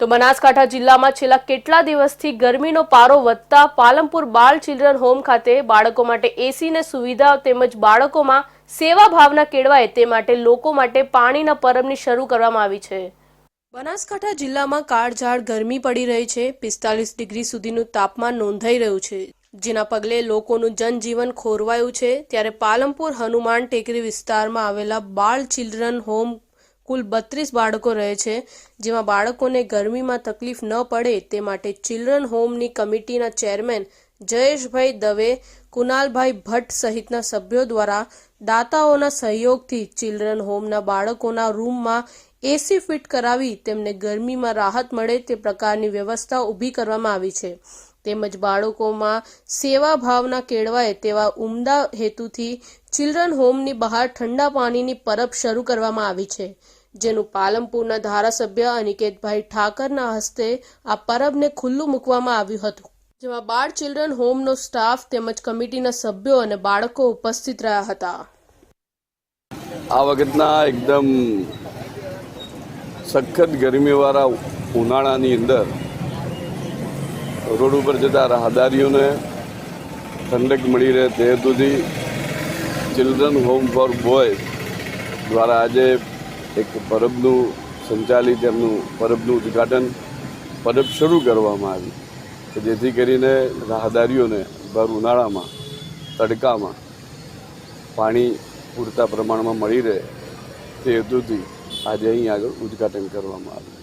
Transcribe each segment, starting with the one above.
તો બનાસકાંઠા જિલ્લામાં છેલ્લા કેટલા દિવસથી ગરમીનો પારો વધતા પાલમપુર બાળ ચિલ્ડ્રન હોમ ખાતે બાળકો માટે એસીને સુવિધા તેમજ બાળકોમાં સેવા ભાવના કેળવાય તે માટે લોકો માટે પાણીના પરબની શરૂ કરવામાં આવી છે. બનાસકાંઠા જિલ્લામાં કાળઝાળ ગરમી પડી રહી છે. પિસ્તાલીસ ડિગ્રી સુધીનું તાપમાન નોંધાઈ રહ્યું છે. જેના પગલે લોકોનું જનજીવન ખોરવાયું છે. ત્યારે પાલમપુર હનુમાન ટેકરી વિસ્તારમાં આવેલા બાળ ચિલ્ડ્રન હોમ કુલ બત્રીસ બાળકો રહે છે, જેમાં બાળકોને ગરમીમાં તકલીફ ન પડે તે માટે ચિલ્ડ્રન હોમની કમિટીના ચેરમેન જયેશભાઈ દવે કુનાલભાઈ ભટ્ટ સહિતના સભ્યો દ્વારા દાતાઓના સહયોગથી ચિલ્ડ્રન હોમના બાળકોના રૂમમાં એસી ફિટ કરાવી તેમને ગરમીમાં રાહત મળે તે પ્રકારની વ્યવસ્થા ઊભી કરવામાં આવી છે. તેમજ બાળકોમાં સેવા ભાવના કેળવાય તેવા ઉમદા હેતુથી ચિલ્ડ્રન હોમની બહાર ઠંડા પાણીની પરબ શરૂ કરવામાં આવી છે, જેનું પાલનપુરના ધારાસભ્ય અનિકેતભાઈ ઠાકરના હસ્તે આ પરબને ખુલ્લું મૂકવામાં આવ્યું હતું. જેમાં બાળ ચિલ્ડ્રન હોમનો સ્ટાફ તેમજ કમિટીના સભ્યો અને બાળકો ઉપસ્થિત રહ્યા હતા. આ વખતના એકદમ સખત ગરમીવાળા ઉનાળાની અંદર રોડ ઉપર જતા રાહદારીઓને ઠંડક મળી રહે તે હેતુથી ચિલ્ડ્રન હોમ ફોર બોય દ્વારા આજે એક પરબનું સંચાલિત એમનું પરબનું ઉદ્ઘાટન પરબ શરૂ કરવામાં આવી કે જેથી કરીને રાહદારીઓને ભર ઉનાળામાં, તડકામાં પાણી પૂરતા પ્રમાણમાં મળી રહે તે હેતુથી આજે અહીં આગળ ઉદ્ઘાટન કરવામાં આવ્યું.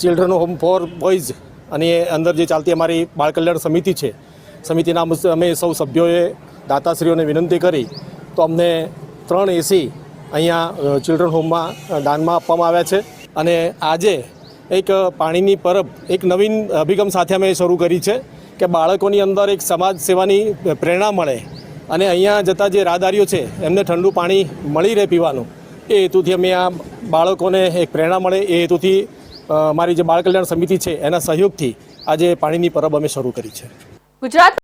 ચિલ્ડ્રન હોમ ફોર બોયઝ અને અંદર જે ચાલતી અમારી બાળ કલ્યાણ સમિતિ છે, સમિતિના અમે સૌ સભ્યોએ દાતાશ્રીઓને વિનંતી કરી, તો અમને ત્રણ એસી અહીંયા ચિલ્ડ્રન હોમમાં દાનમાં આપવામાં આવ્યા છે. અને આજે એક પાણીની પરબ, એક નવીન અભિગમ સાથે અમે શરૂ કરી છે કે બાળકોની અંદર એક સમાજ સેવાની પ્રેરણા મળે અને અહીંયા જતા જે રાહદારીઓ છે, એમને ઠંડુ પાણી મળી રહે પીવાનું, એ હેતુથી અમે આ બાળકોને એક પ્રેરણા મળે, એ હેતુથી મારી જે બાળ કલ્યાણ સમિતિ છે, એના સહયોગથી આજે પાણીની પરબ અમે શરૂ કરી છે. ગુજરાત